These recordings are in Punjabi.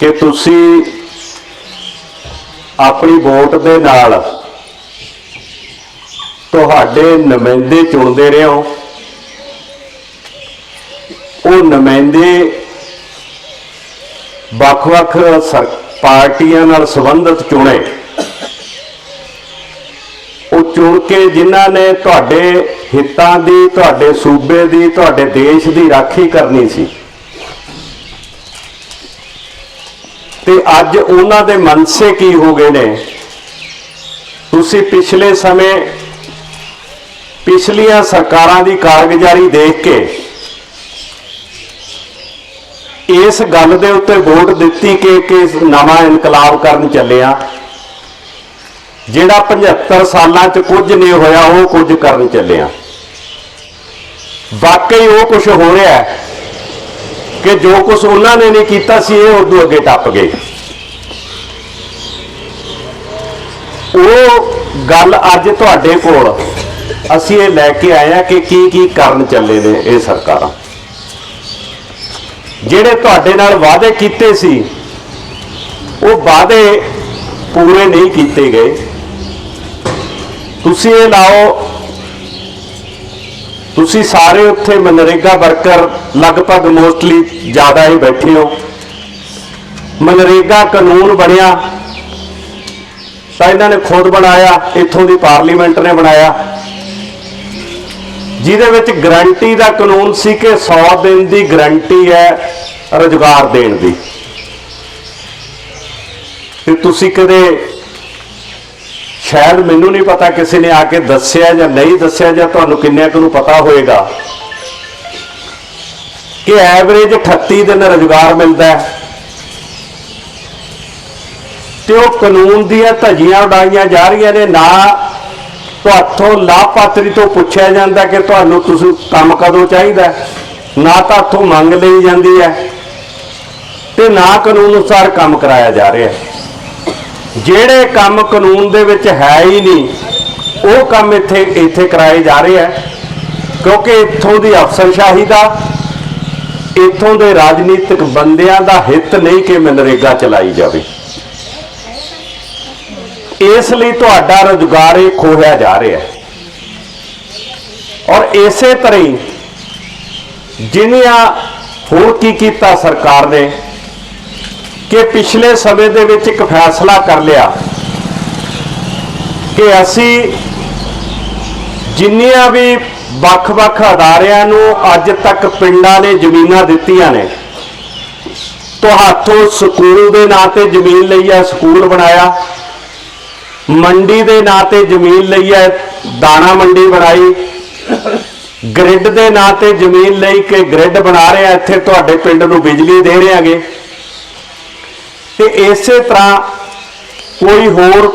ਕਿ ਤੁਸੀਂ ਆਪਣੀ ਵੋਟ ਦੇ ਨਾਲ ਤੁਹਾਡੇ ਨੁਮਾਇੰਦੇ ਚੁਣਦੇ ਰਹੇ ਹੋ। ਉਹ ਨੁਮਾਇੰਦੇ ਵੱਖ-ਵੱਖ ਸਰ- ਪਾਰਟੀਆਂ ਨਾਲ ਸੰਬੰਧਿਤ ਚੁਣੇ। ਉਹ ਚੁਣ ਕੇ ਜਿਨ੍ਹਾਂ ਨੇ ਤੁਹਾਡੇ ਹਿੱਤਾਂ ਦੀ, ਤੁਹਾਡੇ ਸੂਬੇ ਦੀ, ਤੁਹਾਡੇ ਦੇਸ਼ ਦੀ ਰਾਖੀ ਕਰਨੀ ਸੀ। ਤੇ ਅੱਜ ਉਹਨਾਂ ਦੇ ਮਨਸੇ ਕੀ ਹੋ ਗਏ ਨੇ? ਤੁਸੀਂ ਪਿਛਲੇ ਸਮੇਂ ਪਿਛਲੀਆਂ ਸਰਕਾਰਾਂ ਦੀ ਕਾਰਗੁਜ਼ਾਰੀ ਦੇਖ ਕੇ ਇਸ ਗੱਲ ਦੇ ਉੱਤੇ ਵੋਟ ਦਿੱਤੀ ਕਿ ਕਿ ਨਵਾਂ ਇਨਕਲਾਬ ਕਰਨ ਚੱਲਿਆ। ਜਿਹੜਾ 75 ਸਾਲਾਂ 'ਚ ਕੁਝ ਨਹੀਂ ਹੋਇਆ, ਉਹ ਕੁਝ ਕਰਨ ਚੱਲਿਆ। ਵਾਕਈ ਉਹ ਕੁਝ ਹੋ ਰਿਹਾ ਹੈ। ਕਿ ਜੋ ਕੁਝ ਉਹਨਾਂ ਨੇ ਨਹੀਂ ਕੀਤਾ ਸੀ, ਇਹ ਉਦੋਂ ਅੱਗੇ ਟੱਪ ਗਏ। ਉਹ ਗੱਲ ਅੱਜ ਤੁਹਾਡੇ ਕੋਲ, ਅਸੀਂ ਇਹ ਲੈ ਕੇ ਆਏ ਆ ਕਿ ਕੀ ਕੀ ਕਰਨ ਚੱਲੇ ਨੇ ਇਹ ਸਰਕਾਰਾਂ। ਜਿਹੜੇ ਤੁਹਾਡੇ ਨਾਲ ਵਾਅਦੇ ਕੀਤੇ ਸੀ, ਉਹ ਵਾਅਦੇ ਪੂਰੇ ਨਹੀਂ ਕੀਤੇ ਗਏ। ਤੁਸੀਂ ਇਹ ਲਾਓ ਤੁਸੀਂ ਸਾਰੇ ਉੱਥੇ ਮਨਰੇਗਾ ਵਰਕਰ ਲਗਭਗ ਮੋਸਟਲੀ ਜ਼ਿਆਦਾ ਹੀ ਬੈਠੇ ਹੋ। ਮਨਰੇਗਾ ਕਾਨੂੰਨ ਬਣਿਆ। ਤਾਂ ਇਹਨਾਂ ਨੇ ਖੁਦ ਬਣਾਇਆ, ਇੱਥੋਂ ਦੀ ਪਾਰਲੀਮੈਂਟ ਨੇ ਬਣਾਇਆ। ਜਿਹਦੇ ਵਿੱਚ ਗਰੰਟੀ ਦਾ ਕਾਨੂੰਨ ਸੀ ਕਿ 100 ਦਿਨ ਦੀ ਗਰੰਟੀ ਹੈ ਰੁਜ਼ਗਾਰ ਦੇਣ ਦੀ। ਤੇ ਤੁਸੀਂ ਕਦੇ ਸ਼ਾਇਦ ਮੈਨੂੰ ਨਹੀਂ ਪਤਾ ਕਿਸੇ ਨੇ ਆ ਕੇ ਦੱਸਿਆ ਜਾਂ ਨਹੀਂ ਦੱਸਿਆ ਜਾਂ ਤੁਹਾਨੂੰ ਕਿੰਨਿਆਂ ਕੁ ਨੂੰ ਪਤਾ ਹੋਏਗਾ ਕਿ ਐਵਰੇਜ 38 ਦਿਨ ਰੁਜ਼ਗਾਰ ਮਿਲਦਾ ਹੈ। ਤੇ ਉਹ ਕਾਨੂੰਨ ਦੀਆਂ ਧੱਜੀਆਂ ਉਡਾਈਆਂ ਜਾ ਰਹੀਆਂ ਨੇ, ਨਾ ਤੁਹਾਥੋਂ ਲਾਭਪਾਤਰੀ ਤੋਂ ਪੁੱਛਿਆ ਜਾਂਦਾ ਕਿ ਤੁਹਾਨੂੰ ਤੁਸੀਂ ਕੰਮ ਕਦੋਂ ਚਾਹੀਦਾ ਨਾ ਤਾਂ ਹੱਥੋਂ ਮੰਗ ਲਈ ਜਾਂਦੀ ਹੈ ਤੇ ਨਾ ਕਾਨੂੰਨ ਅਨੁਸਾਰ ਕੰਮ ਕਰਾਇਆ ਜਾ ਰਿਹਾ ਹੈ। ਜਿਹੜੇ ਕੰਮ ਕਾਨੂੰਨ ਦੇ ਵਿੱਚ ਹੈ ਹੀ ਨਹੀਂ, ਉਹ ਕੰਮ ਇੱਥੇ ਇੱਥੇ ਕਰਾਏ ਜਾ ਰਹੇ ਹੈ ਕਿਉਂਕਿ ਇੱਥੋਂ ਦੀ ਅਫਸਰਸ਼ਾਹੀ ਦਾ, ਇੱਥੋਂ ਦੇ ਰਾਜਨੀਤਿਕ ਬੰਦਿਆਂ ਦਾ ਹਿੱਤ ਨਹੀਂ ਕਿ ਮਨਰੇਗਾ ਚਲਾਈ ਜਾਵੇ। ਇਸ ਲਈ ਤੁਹਾਡਾ ਰੁਜ਼ਗਾਰ ਇਹ ਖੋਹਿਆ ਜਾ ਰਿਹਾ ਹੈ। ਔਰ ਇਸੇ ਤਰ੍ਹਾਂ ਹੀ ਜਿਨੀਆਂ ਹੋਰ ਕੀ ਕੀਤਾ ਸਰਕਾਰ ਨੇ ਕਿ ਪਿਛਲੇ ਸਮੇਂ ਦੇ ਵਿੱਚ ਇੱਕ ਫੈਸਲਾ ਕਰ ਲਿਆ ਕਿ ਅਸੀਂ ਜਿੰਨੀਆਂ ਵੀ ਵੱਖ-ਵੱਖ ਅਦਾਰਿਆਂ ਨੂੰ ਅੱਜ ਤੱਕ ਪਿੰਡਾਂ ਨੇ ਜ਼ਮੀਨਾਂ ਦਿੱਤੀਆਂ ਨੇ ਤੁਹਾਥੋਂ ਸਕੂਲ ਦੇ ਨਾਂ ਤੇ ਜ਼ਮੀਨ ਲਈ ਹੈ, ਸਕੂਲ ਬਣਾਇਆ, ਮੰਡੀ ਦੇ ਨਾਂ ਤੇ ਜ਼ਮੀਨ ਲਈ ਹੈ, ਦਾਣਾ ਮੰਡੀ ਬਣਾਈ, ਗ੍ਰਿਡ ਦੇ ਨਾਂ ਤੇ ਜ਼ਮੀਨ ਲਈ ਕਿ ਗ੍ਰਿਡ ਬਣਾ ਰਹੇ ਆ, ਇੱਥੇ ਤੁਹਾਡੇ ਪਿੰਡ ਨੂੰ ਬਿਜਲੀ ਦੇ ਰਹੇ ਆਗੇ। ਤੇ ਇਸੇ ਤਰ੍ਹਾਂ ਕੋਈ ਹੋਰ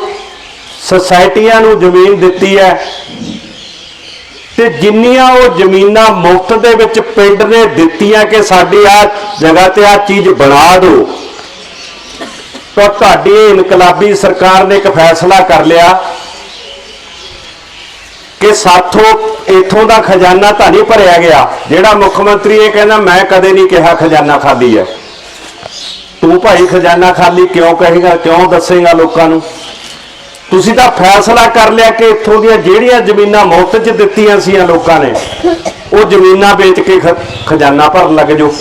ਸੁਸਾਇਟੀਆਂ ਨੂੰ ਜ਼ਮੀਨ ਦਿੱਤੀ ਹੈ ਤੇ ਜਿੰਨੀਆਂ ਉਹ ਜ਼ਮੀਨਾਂ ਮੁਫਤ ਦੇ ਵਿੱਚ ਪਿੰਡ ਨੇ ਦਿੱਤੀਆਂ ਕਿ ਸਾਡੀ ਆ ਜਗ੍ਹਾ ਤੇ ਆ ਚੀਜ਼ ਬਣਾ ਦਿਓ, ਤਾਂ ਤੁਹਾਡੀ ਇਹ ਇਨਕਲਾਬੀ ਸਰਕਾਰ ਨੇ ਇੱਕ ਫੈਸਲਾ ਕਰ ਲਿਆ ਕਿ ਸਾਥੋਂ ਇਥੋਂ ਦਾ ਖਜ਼ਾਨਾ ਤਾਂ ਨਹੀਂ ਭਰਿਆ ਗਿਆ, ਜਿਹੜਾ ਮੁੱਖ ਮੰਤਰੀ ਇਹ ਕਹਿੰਦਾ, ਮੈਂ ਕਦੇ ਨਹੀਂ ਕਿਹਾ ਖਜ਼ਾਨਾ ਖਾਲੀ ਹੈ। ਤੂੰ ਭਾਈ ਖਜ਼ਾਨਾ ਖਾਲੀ ਕਿਉਂ ਕਹੇਗਾ, ਕਿਉਂ ਦੱਸੇਗਾ ਲੋਕਾਂ ਨੂੰ? ਤੁਸੀਂ ਤਾਂ ਫੈਸਲਾ ਕਰ ਲਿਆ ਕਿ ਇੱਥੋਂ ਦੀਆਂ ਜਿਹੜੀਆਂ ਜ਼ਮੀਨਾਂ ਮੁਫਤ 'ਚ ਦਿੱਤੀਆਂ ਸੀਆਂ ਲੋਕਾਂ ਨੇ, ਉਹ ਜ਼ਮੀਨਾਂ ਵੇਚ ਕੇ ਖ- ਖਜ਼ਾਨਾ ਭਰਨ ਲੱਗ ਜਾਓ।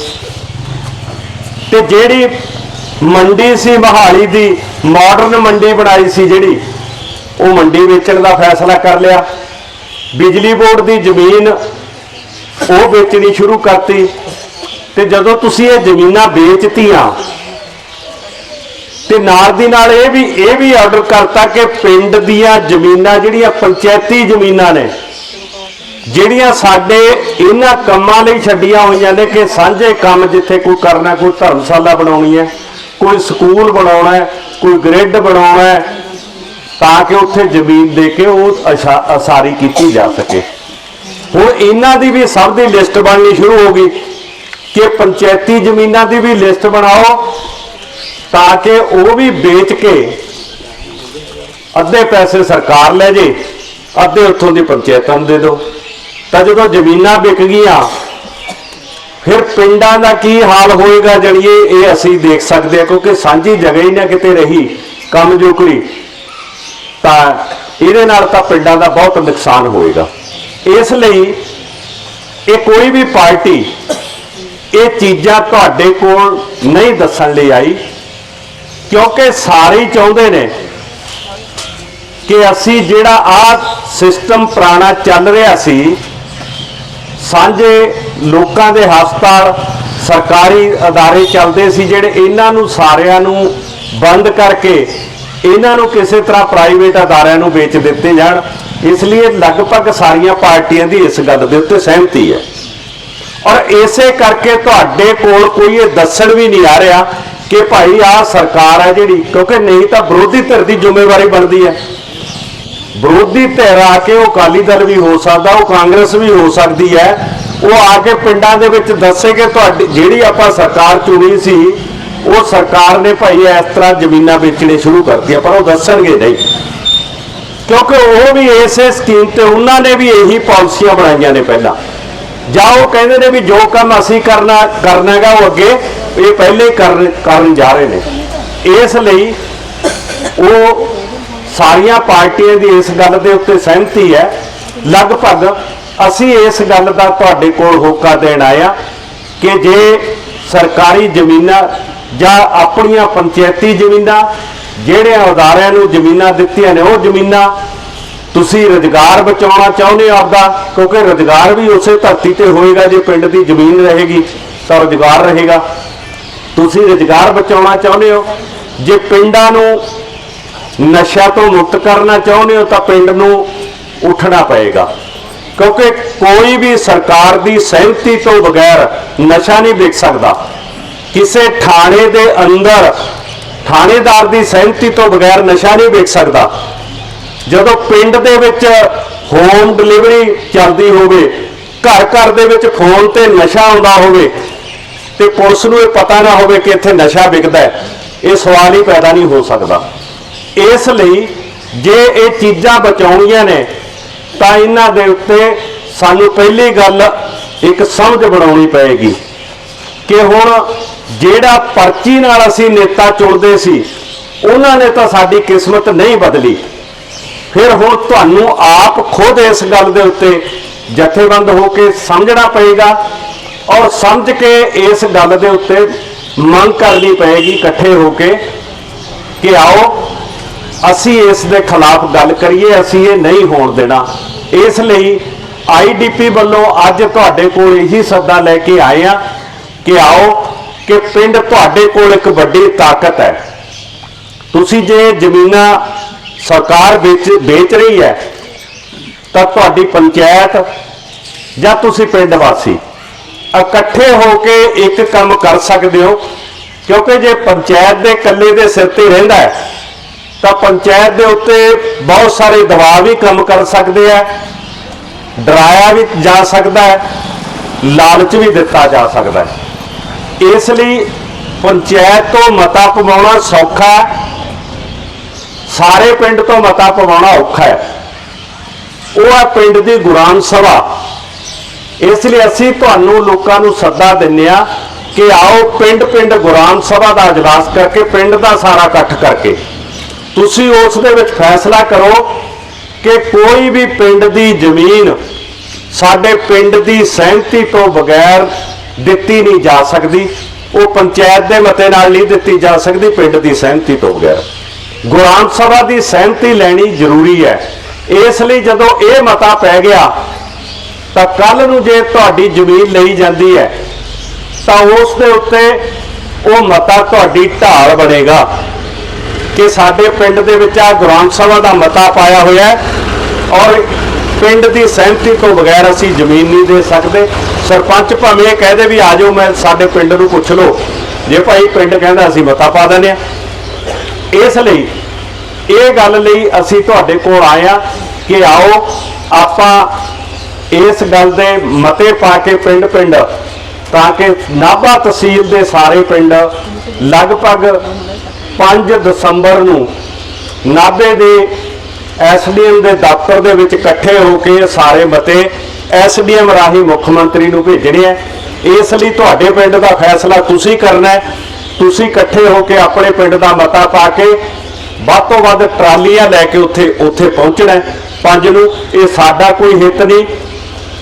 ਤੇ ਜਿਹੜੀ ਮੰਡੀ ਸੀ, ਮਹਾਲੀ ਦੀ ਮਾਡਰਨ ਮੰਡੀ ਬਣਾਈ ਸੀ ਜਿਹੜੀ, ਉਹ ਮੰਡੀ ਵੇਚਣ ਦਾ ਫੈਸਲਾ ਕਰ ਲਿਆ। ਬਿਜਲੀ ਬੋਰਡ ਦੀ ਜ਼ਮੀਨ ਉਹ ਵੇਚਣੀ ਸ਼ੁਰੂ ਕਰਤੀ। ਤੇ ਜਦੋਂ ਤੁਸੀਂ ਇਹ ਜ਼ਮੀਨਾਂ ਵੇਚਤੀਆਂ ਤੇ ਨਾਲ ਦੀ ਨਾਲ ਇਹ ਵੀ ਇਹ ਵੀ ਆਰਡਰ ਕਰਤਾ ਕਿ ਪਿੰਡ ਦੀਆਂ ਜ਼ਮੀਨਾਂ ਜਿਹੜੀਆਂ ਪੰਚਾਇਤੀ ਜ਼ਮੀਨਾਂ ਨੇ, ਜਿਹੜੀਆਂ ਸਾਡੇ ਇਹਨਾਂ ਕੰਮਾਂ ਲਈ ਛੱਡੀਆਂ ਹੋਈਆਂ ਨੇ ਕਿ ਸਾਂਝੇ ਕੰਮ ਜਿੱਥੇ ਕੋਈ ਕਰਨਾ, ਕੋਈ ਧਰਮਸ਼ਾਲਾ ਬਣਾਉਣੀ ਹੈ, ਕੋਈ ਸਕੂਲ ਬਣਾਉਣਾ ਹੈ, ਕੋਈ ਗ੍ਰਿਡ ਬਣਾਉਣਾ ਹੈ, ਤਾਂ ਕਿ ਉੱਥੇ ਜ਼ਮੀਨ ਦੇ ਕੇ ਉਹ ਅਸ਼ਾ- ਅਸਾਰੀ ਕੀਤੀ ਜਾ ਸਕੇ। ਹੁਣ ਇਹਨਾਂ ਦੀ ਵੀ ਸਭ ਦੀ ਲਿਸਟ ਬਣਨੀ ਸ਼ੁਰੂ ਹੋ ਗਈ ਕਿ ਪੰਚਾਇਤੀ ਜ਼ਮੀਨਾਂ ਦੀ ਵੀ ਲਿਸਟ ਬਣਾਓ ਤਾਂ ਕਿ ਉਹ ਵੀ ਵੇਚ ਕੇ ਅੱਧੇ ਪੈਸੇ ਸਰਕਾਰ ਲੈ ਜੇ, ਅੱਧੇ ਉੱਥੋਂ ਦੀ ਪੰਚਾਇਤਾਂ ਨੂੰ ਦੇ ਦਿਓ। ਤਾਂ ਜਦੋਂ ਜ਼ਮੀਨਾਂ ਵਿਕ ਗਈਆਂ, ਫਿਰ ਪਿੰਡਾਂ ਦਾ ਕੀ ਹਾਲ ਹੋਏਗਾ ਜਣੀਏ ਇਹ ਅਸੀਂ ਦੇਖ ਸਕਦੇ ਹਾਂ, ਕਿਉਂਕਿ ਸਾਂਝੀ ਜਗ੍ਹਾ ਹੀ ਨਾ ਕਿਤੇ ਰਹੀ, ਕੰਮ ਜੋਕਰੀ ਤਾਂ ਇਹਦੇ ਨਾਲ ਤਾਂ ਪਿੰਡਾਂ ਦਾ ਬਹੁਤ ਨੁਕਸਾਨ ਹੋਏਗਾ। ਇਸ ਲਈ ਇਹ ਕੋਈ ਵੀ ਪਾਰਟੀ, ਇਹ ਚੀਜ਼ਾਂ ਤੁਹਾਡੇ ਕੋਲ ਨਹੀਂ ਦੱਸਣ ਲਈ ਆਈ। ਕਿਉਂਕਿ ਸਾਰੇ ਚਾਹੁੰਦੇ ਨੇ ਕਿ ਅਸੀਂ ਜਿਹੜਾ ਆ ਸਿਸਟਮ ਪੁਰਾਣਾ ਚੱਲ ਰਿਹਾ ਸੀ, ਸਾਂਝੇ ਲੋਕਾਂ ਦੇ ਹਸਪਤਾਲ ਸਰਕਾਰੀ ਅਦਾਰੇ ਚੱਲਦੇ ਸੀ, ਜਿਹੜੇ ਇਹਨਾਂ ਨੂੰ ਸਾਰਿਆਂ ਨੂੰ ਬੰਦ ਕਰਕੇ ਇਹਨਾਂ ਨੂੰ ਕਿਸੇ ਤਰ੍ਹਾਂ ਪ੍ਰਾਈਵੇਟ ਅਦਾਰਿਆਂ ਨੂੰ ਵੇਚ ਦਿੱਤੇ ਜਾਣ। ਇਸ ਲਈ ਲਗਭਗ ਸਾਰੀਆਂ ਪਾਰਟੀਆਂ ਦੀ ਇਸ ਗੱਲ ਦੇ ਉੱਤੇ ਸਹਿਮਤੀ ਹੈ। ਔਰ ਇਸੇ ਕਰਕੇ ਤੁਹਾਡੇ ਕੋਲ ਕੋਈ ਇਹ ਦੱਸਣ ਵੀ ਨਹੀਂ ਆ ਰਿਹਾ ਕਿ ਭਾਈ ਆਹ ਸਰਕਾਰ ਹੈ ਜਿਹੜੀ, ਕਿਉਂਕਿ ਨਹੀਂ ਤਾਂ ਵਿਰੋਧੀ ਧਿਰ ਦੀ ਜ਼ਿੰਮੇਵਾਰੀ ਬਣਦੀ ਹੈ। ਵਿਰੋਧੀ ਧਿਰ ਆ ਕੇ ਉਹ ਅਕਾਲੀ ਦਲ ਵੀ ਹੋ ਸਕਦਾ, ਉਹ ਕਾਂਗਰਸ ਵੀ ਹੋ ਸਕਦੀ ਹੈ। ਉਹ ਆ ਕੇ ਪਿੰਡਾਂ ਦੇ ਵਿੱਚ ਦੱਸੇ ਕਿ ਤੁਹਾਡੀ, ਜਿਹੜੀ ਆਪਾਂ ਸਰਕਾਰ ਚੁਣੀ ਸੀ, ਉਹ ਸਰਕਾਰ ਨੇ ਭਾਈ ਇਸ ਤਰ੍ਹਾਂ ਜ਼ਮੀਨਾਂ ਵੇਚਣੇ ਸ਼ੁਰੂ ਕਰਤੀਆਂ, ਪਰ ਉਹ ਦੱਸਣਗੇ ਨਹੀਂ। ਕਿਉਂਕਿ ਉਹ ਵੀ ਇਸੇ ਸਕੀਮ ਤੇ, ਉਹਨਾਂ ਨੇ ਵੀ ਇਹੀ ਪਾਲਿਸੀਆਂ ਬਣਾਈਆਂ ਨੇ ਪਹਿਲਾਂ। ਜਾਂ ਉਹ ਕਹਿੰਦੇ ਨੇ ਵੀ ਜੋ ਕੰਮ ਅਸੀਂ ਕਰਨਾ ਕਰਨਾ ਹੈਗਾ ਉਹ ਅੱਗੇ ਇਹ ਪਹਿਲੇ ਕਰਨ ਕਰਨ ਜਾ ਰਹੇ ਨੇ। ਇਸ ਲਈ ਉਹ ਸਾਰੀਆਂ ਪਾਰਟੀਆਂ ਦੀ ਇਸ ਗੱਲ ਦੇ ਉੱਤੇ ਸਹਿਮਤੀ ਹੈ। ਲਗਭਗ ਅਸੀਂ ਇਸ ਗੱਲ ਦਾ ਤੁਹਾਡੇ ਕੋਲ ਹੋਕਾ ਦੇਣ ਆਇਆ ਕਿ ਜੇ ਸਰਕਾਰੀ ਜ਼ਮੀਨਾਂ ਜਾਂ ਆਪਣੀਆਂ ਪੰਚਾਇਤੀ ਜ਼ਮੀਨਾਂ ਜਿਹੜੇ ਅਦਾਰਿਆਂ ਨੂੰ ਜ਼ਮੀਨਾਂ ਦਿੱਤੀਆਂ ਨੇ, ਉਹ ਜ਼ਮੀਨਾਂ ਤੁਸੀਂ ਰੁਜ਼ਗਾਰ ਬਚਾਉਣਾ ਚਾਹੁੰਦੇ ਹੋ ਆਪਦਾ, ਕਿਉਂਕਿ ਰੁਜ਼ਗਾਰ ਵੀ ਉਸੇ ਧਰਤੀ ਤੇ ਹੋਏਗਾ। ਜੇ ਪਿੰਡ ਦੀ ਜ਼ਮੀਨ ਰਹੇਗੀ, ਤਾਂ ਰੁਜ਼ਗਾਰ ਰਹੇਗਾ। ਤੁਸੀਂ ਰੁਜ਼ਗਾਰ ਬਚਾਉਣਾ ਚਾਹੁੰਦੇ ਹੋ? ਜੇ ਪਿੰਡਾਂ ਨੂੰ ਨਸ਼ਾ ਤੋਂ ਮੁਕਤ ਕਰਨਾ ਚਾਹੁੰਦੇ ਹੋ, ਤਾਂ ਪਿੰਡ ਨੂੰ ਉੱਠਣਾ ਪਏਗਾ। ਕਿਉਂਕਿ ਕੋਈ ਵੀ ਸਰਕਾਰ ਦੀ ਸਹਿਮਤੀ ਤੋਂ ਬਗੈਰ ਨਸ਼ਾ ਨਹੀਂ ਵਿਕ ਸਕਦਾ। ਕਿਸੇ ਥਾਣੇ ਦੇ ਅੰਦਰ ਥਾਣੇਦਾਰ ਦੀ ਸਹਿਮਤੀ ਤੋਂ ਬਗੈਰ ਨਸ਼ਾ ਨਹੀਂ ਵਿਕ ਸਕਦਾ। ਜਦੋਂ ਪਿੰਡ ਦੇ ਵਿੱਚ ਹੋਮ ਡਿਲੀਵਰੀ ਚੱਲਦੀ ਹੋਵੇ ਘਰ ਘਰ ਦੇ ਵਿੱਚ ਫੋਨ ਤੇ ਨਸ਼ਾ ਆਉਂਦਾ ਹੋਵੇ ਤੇ ਪੁਲਿਸ ਨੂੰ ਇਹ ਪਤਾ ਨਾ ਹੋਵੇ ਕਿ ਇੱਥੇ ਨਸ਼ਾ ਵਿਕਦਾ ਹੈ, ਇਹ ਸਵਾਲ ਹੀ ਪੈਦਾ ਨਹੀਂ ਹੋ ਸਕਦਾ। ਇਸ ਲਈ ਜੇ ਇਹ ਚੀਜ਼ਾਂ ਬਚਾਉਣੀਆਂ ਨੇ, ਤਾਂ ਇਹਨਾਂ ਦੇ ਉੱਤੇ ਸਾਨੂੰ ਪਹਿਲੀ ਗੱਲ ਇੱਕ ਸਮਝ ਬਣਾਉਣੀ ਪਏਗੀ ਕਿ ਹੁਣ ਜਿਹੜਾ ਪਰਚੀ ਨਾਲ ਅਸੀਂ ਨੇਤਾ ਚੁਣਦੇ ਸੀ, ਉਹਨਾਂ ਨੇ ਤਾਂ ਸਾਡੀ ਕਿਸਮਤ ਨਹੀਂ ਬਦਲੀ। ਫਿਰ ਹੁਣ ਤੁਹਾਨੂੰ ਆਪ ਖੁਦ ਇਸ ਗੱਲ ਦੇ ਉੱਤੇ ਜਥੇਬੰਦ ਹੋ ਕੇ ਸਮਝਣਾ ਪਏਗਾ ਔਰ ਸਮਝ ਕੇ ਇਸ ਗੱਲ ਦੇ ਉੱਤੇ ਮੰਗ ਕਰਨੀ ਪਏਗੀ ਇਕੱਠੇ ਹੋ ਕੇ ਕਿ ਆਓ, ਅਸੀਂ ਇਸ ਦੇ ਖਿਲਾਫ ਗੱਲ ਕਰੀਏ, ਅਸੀਂ ਇਹ ਨਹੀਂ ਹੋਣ ਦੇਣਾ। ਇਸ ਲਈ ਆਈਡੀਪੀ ਵੱਲੋਂ ਅੱਜ ਤੁਹਾਡੇ ਕੋਲ ਇਹੀ ਸੱਦਾ ਲੈ ਕੇ ਆਏ ਆ ਕਿ ਆਓ ਕਿ ਪਿੰਡ ਤੁਹਾਡੇ ਕੋਲ ਇੱਕ ਵੱਡੀ ਤਾਕਤ ਹੈ। ਤੁਸੀਂ ਜੇ ਜ਼ਮੀਨਾਂ ਸਰਕਾਰ ਵੇਚ ਵੇਚ ਰਹੀ ਹੈ, ਤਾਂ ਤੁਹਾਡੀ ਪੰਚਾਇਤ ਜਾਂ ਤੁਸੀਂ ਪਿੰਡ ਵਾਸੀ ਇਕੱਠੇ ਹੋ ਕੇ ਇੱਕ ਕੰਮ ਕਰ ਸਕਦੇ ਹੋ। ਕਿਉਂਕਿ ਜੇ ਪੰਚਾਇਤ ਦੇ ਇਕੱਲੇ ਦੇ ਸਿਰ ਤੇ ਰਹਿੰਦਾ ਹੈ, ਤਾਂ ਪੰਚਾਇਤ ਦੇ ਉੱਤੇ ਬਹੁਤ ਸਾਰੇ ਦਬਾਅ ਵੀ ਕੰਮ ਕਰ ਸਕਦੇ ਆ, ਡਰਾਇਆ ਵੀ ਜਾ ਸਕਦਾ ਹੈ, ਲਾਲਚ ਵੀ ਦਿੱਤਾ ਜਾ ਸਕਦਾ ਹੈ। ਇਸ ਲਈ ਪੰਚਾਇਤ ਤੋਂ ਮਤਾ ਪਵਾਉਣਾ ਸੌਖਾ ਹੈ। ਸਾਰੇ ਪਿੰਡ ਤੋਂ ਮਤਾ ਪਵਾਉਣਾ ਔਖਾ ਹੈ। ਉਹ ਹੈ ਪਿੰਡ ਦੀ ਗੁਰਾਮ ਸਭਾ। ਇਸ ਲਈ ਅਸੀਂ ਤੁਹਾਨੂੰ ਲੋਕਾਂ ਨੂੰ ਸੱਦਾ ਦਿੰਨੇ ਆ ਕਿ ਆਓ ਪਿੰਡ ਪਿੰਡ ਗੁਰਾਮ ਸਭਾ ਦਾ ਇਜਲਾਸ ਕਰਕੇ ਪਿੰਡ ਦਾ ਸਾਰਾ ਇਕੱਠ ਕਰਕੇ। ਤੁਸੀਂ ਉਸ ਦੇ ਵਿੱਚ ਫੈਸਲਾ ਕਰੋ ਕਿ ਕੋਈ ਵੀ ਪਿੰਡ ਦੀ ਜ਼ਮੀਨ ਸਾਡੇ ਪਿੰਡ ਦੀ ਸਹਿਮਤੀ ਤੋਂ ਬਗੈਰ ਦਿੱਤੀ ਨਹੀਂ ਜਾ ਸਕਦੀ। ਉਹ ਪੰਚਾਇਤ ਦੇ ਮਤੇ ਨਾਲ ਨਹੀਂ ਦਿੱਤੀ ਜਾ ਸਕਦੀ, ਪਿੰਡ ਦੀ ਸਹਿਮਤੀ ਤੋਂ ਬਗੈਰ। ਗੁਰਾਮ ਸਭਾ ਦੀ ਸਹਿਮਤੀ ਲੈਣੀ ਜ਼ਰੂਰੀ ਹੈ। ਇਸ ਲਈ ਜਦੋਂ ਇਹ ਮਤਾ ਪੈ ਗਿਆ ਤਾਂ ਕੱਲ ਨੂੰ ਜੇ ਤੁਹਾਡੀ ਜ਼ਮੀਨ ਲਈ ਜਾਂਦੀ ਹੈ, ਤਾਂ ਉਸ ਦੇ ਉੱਤੇ ਉਹ ਮਤਾ ਤੁਹਾਡੀ ਢਾਲ ਬਣੇਗਾ ਕਿ ਸਾਡੇ ਪਿੰਡ ਦੇ ਵਿੱਚ ਆ ਗ੍ਰਾਮ ਸਭਾ ਦਾ ਮਤਾ ਪਾਇਆ ਹੋਇਆ ਹੈ ਔਰ ਪਿੰਡ ਦੀ ਸਹਿਮਤੀ ਤੋਂ ਬਗੈਰ ਅਸੀਂ ਜ਼ਮੀਨ ਨਹੀਂ ਦੇ ਸਕਦੇ। ਸਰਪੰਚ ਭਾਵੇਂ ਇਹ ਕਹਦੇ ਵੀ ਆ ਜਾਓ, ਮੈਂ ਸਾਡੇ ਪਿੰਡ ਨੂੰ ਪੁੱਛ ਲਓ। ਜੇ ਭਾਈ ਪਿੰਡ ਕਹਿੰਦਾ ਅਸੀਂ ਮਤਾ ਪਾ ਦਿੰਦੇ ਆ ਇਸ ਲਈ ਇਹ ਗੱਲ ਲਈ ਅਸੀਂ ਤੁਹਾਡੇ ਕੋਲ ਆਏ ਆ ਕਿ ਆਓ, ਆਪਾਂ ਇਸ ਗੱਲ ਦੇ ਮਤੇ ਪਾ ਕੇ ਪਿੰਡ ਪਿੰਡ, ਤਾਂ ਕਿ ਨਾਭਾ ਤਹਿਸੀਲ ਦੇ ਸਾਰੇ ਪਿੰਡ ਲਗਭਗ 5 ਦਸੰਬਰ ਨੂੰ ਨਾਭੇ ਦੇ ਐਸਡੀਐਮ ਦੇ ਦਫ਼ਤਰ ਦੇ ਵਿੱਚ ਇਕੱਠੇ ਹੋ ਕੇ ਸਾਰੇ ਮਤੇ ਐਸਡੀਐਮ ਰਾਹੀਂ ਮੁੱਖ ਮੰਤਰੀ ਨੂੰ ਭੇਜਣੇ ਆ। ਇਸ ਲਈ ਤੁਹਾਡੇ ਪਿੰਡ ਦਾ ਫੈਸਲਾ ਤੁਸੀਂ ਕਰਨਾ ਹੈ। ਤੁਸੀਂ ਇਕੱਠੇ ਹੋ ਕੇ ਆਪਣੇ ਪਿੰਡ ਦਾ ਮਤਾ ਪਾ ਕੇ ਵੱਧ ਤੋਂ ਵੱਧ ਟਰਾਲੀਆਂ ਲੈ ਕੇ ਉੱਥੇ ਉੱਥੇ ਪਹੁੰਚਣਾ ਪੰਜ ਨੂੰ, ਇਹ ਸਾਡਾ ਕੋਈ ਹਿੱਤ ਨਹੀਂ।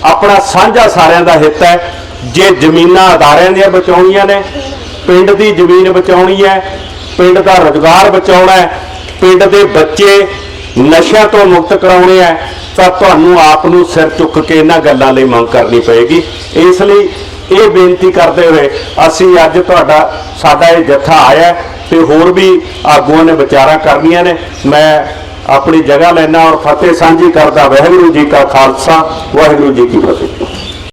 ਆਪਣਾ ਸਾਂਝਾ ਸਾਰਿਆਂ ਦਾ ਹਿੱਤ ਹੈ। ਜੇ ਜ਼ਮੀਨਾਂ ਅਦਾਰਿਆਂ ਦੀਆਂ ਬਚਾਉਣੀਆਂ ਨੇ, ਪਿੰਡ ਦੀ ਜ਼ਮੀਨ ਬਚਾਉਣੀ ਹੈ, ਪਿੰਡ ਦਾ ਰੁਜ਼ਗਾਰ ਬਚਾਉਣਾ ਹੈ, ਪਿੰਡ ਦੇ ਬੱਚੇ ਨਸ਼ਿਆਂ ਤੋਂ ਮੁਕਤ ਕਰਾਉਣੇ ਹੈ, ਤਾਂ ਤੁਹਾਨੂੰ ਆਪ ਨੂੰ ਸਿਰ ਚੁੱਕ ਕੇ ਇਹਨਾਂ ਗੱਲਾਂ ਲਈ ਮੰਗ ਕਰਨੀ ਪਏਗੀ। ਇਸ ਲਈ ਇਹ ਬੇਨਤੀ ਕਰਦੇ ਹੋਏ ਅਸੀਂ ਅੱਜ ਤੁਹਾਡਾ, ਸਾਡਾ ਇਹ ਜਥਾ ਆਇਆ ਹੈ ਤੇ ਹੋਰ ਵੀ ਆਗੂਆਂ ਨੇ ਵਿਚਾਰਾਂ ਕਰਨੀਆਂ ਨੇ। ਮੈਂ ਆਪਣੀ ਜਗ੍ਹਾ ਲੈਣਾ ਔਰ ਫਤਿਹ ਸਾਂਝੀ ਕਰਦਾ। ਵਾਹਿਗੁਰੂ ਜੀ ਕਾ ਖਾਲਸਾ, ਵਾਹਿਗੁਰੂ ਜੀ ਕੀ ਫਤਿਹ।